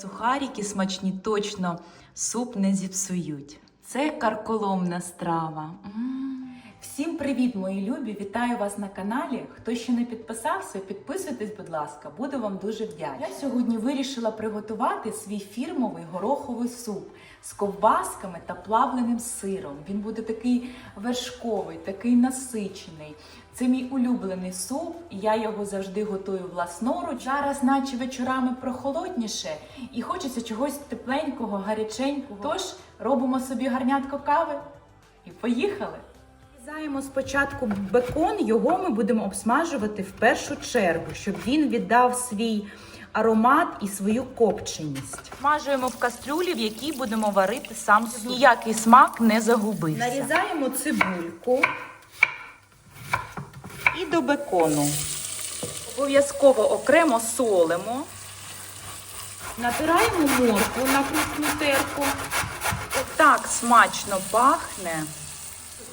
Сухарики смачні точно суп не зіпсують. Це карколомна страва. Всім привіт, мої любі! Вітаю вас на каналі. Хто ще не підписався, підписуйтесь, будь ласка, буду вам дуже вдячна. Я сьогодні вирішила приготувати свій фірмовий гороховий суп з ковбасками та плавленим сиром. Він буде такий вершковий, такий насичений. Це мій улюблений суп, і я його завжди готую власноруч. Зараз, наче вечорами прохолодніше, і хочеться чогось тепленького, гаряченького. Тож робимо собі гарнятко кави і поїхали. Нарізаємо спочатку бекон, його ми будемо обсмажувати в першу чергу, щоб він віддав свій аромат і свою копченість. Смажуємо в кастрюлі, в якій будемо варити сам суп. Ніякий смак не загубився. Нарізаємо цибульку і до бекону. Обов'язково окремо солимо. Натираємо моркву на крупну терку. Отак смачно пахне.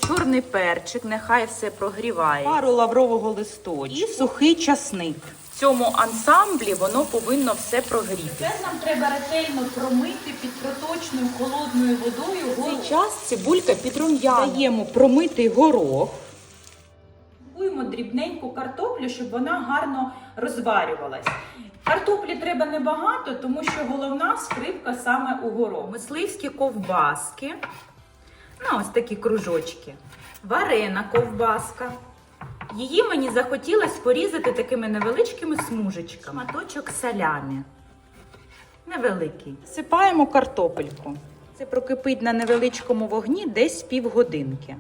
Чорний перчик, нехай все прогріває. Пару лаврового листочку і сухий часник. В цьому ансамблі воно повинно все прогріти. Тепер нам треба ретельно промити під проточною холодною водою. В цей час цибулька підрум'яна. Даємо промитий горох. Купуємо дрібненьку картоплю, щоб вона гарно розварювалась. Картоплі треба небагато, тому що головна скрипка саме у горох. Мисливські ковбаски. Ну, ось такі кружочки. Варена ковбаска. Її мені захотілося порізати такими невеличкими смужечками. Шматочок салямі. Невеликий. Сипаємо картопельку. Це прокипить на невеличкому вогні десь півгодинки.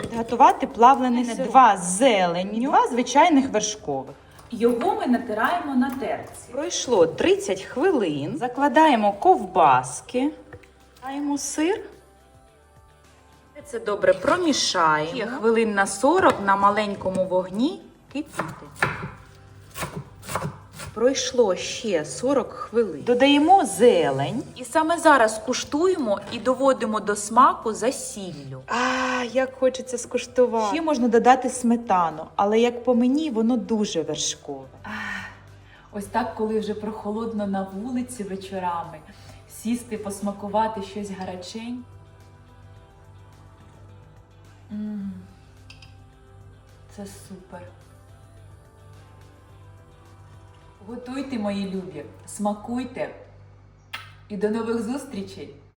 Підготувати плавлений сир. Два з зеленню, два звичайних вершкових. Його ми натираємо на терці. Пройшло 30 хвилин. Закладаємо ковбаски. Даємо сир. Це добре промішаємо. Хвилин на 40 на маленькому вогні кипіти. Пройшло ще 40 хвилин. Додаємо зелень. І саме зараз куштуємо і доводимо до смаку за сіллю. А, як хочеться скуштувати. Ще можна додати сметану, але як по мені, воно дуже вершкове. Ось так, коли вже прохолодно на вулиці вечорами, сісти, посмакувати щось гарячень. Це супер. Готуйте, мої любі, смакуйте і до нових зустрічей!